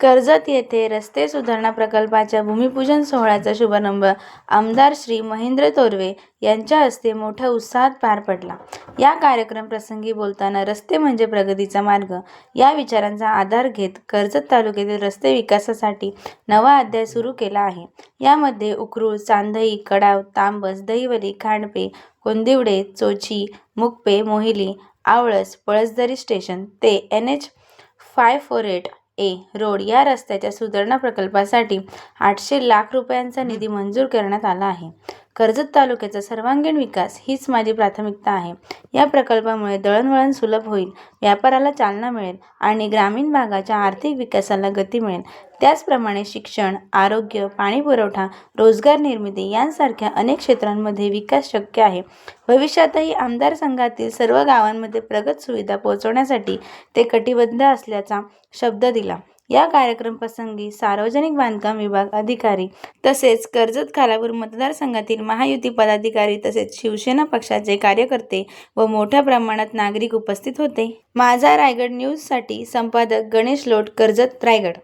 कर्जत येथे रस्ते सुधारणा प्रकल्पाच्या भूमिपूजन सोहळ्याचा शुभारंभ आमदार श्री महेंद्र तोरवे यांच्या हस्ते मोठ्या उत्साहात पार पडला. या कार्यक्रम प्रसंगी बोलताना रस्ते म्हणजे प्रगतीचा मार्ग या विचारांचा आधार घेत कर्जत तालुक्यातील रस्ते विकासासाठी नवा अध्याय सुरू केला आहे. यामध्ये उखरूळ चांदई, कडाव, तांबस, दहिवली, खांडपे कोंदिवडे, चोची, मुकपे, मोहिली, आवळस, पळसदरी स्टेशन ते N H five four eight A road या रस्त्याच्या सुधारणा प्रकल्पासाठी आठशे लाख रुपयांचा निधी मंजूर करण्यात आला आहे. कर्जत तालुक्याचा सर्वांगीण विकास हीच माझी प्राथमिकता आहे. या प्रकल्पामुळे दळणवळण सुलभ होईल, व्यापाराला चालना मिळेल आणि ग्रामीण भागाच्या आर्थिक विकासाला गती मिळेल. त्याचप्रमाणे शिक्षण, आरोग्य, पाणीपुरवठा, रोजगार निर्मिती यांसारख्या अनेक क्षेत्रांमध्ये विकास शक्य आहे. भविष्यातही आमदार संघातील सर्व गावांमध्ये प्रगत सुविधा पोहोचवण्यासाठी ते कटिबद्ध असल्याचा शब्द दिला. या कार्यक्रम प्रसंगी सार्वजनिक बांधकाम विभाग अधिकारी तसेच कर्जत-खालापूर मतदारसंघातील महायुती पदाधिकारी तसेच शिवसेना पक्षाचे कार्यकर्ते व मोठ्या प्रमाणात नागरिक उपस्थित होते. माझा रायगड न्यूजसाठी संपादक गणेश लोट कर्जत, रायगड.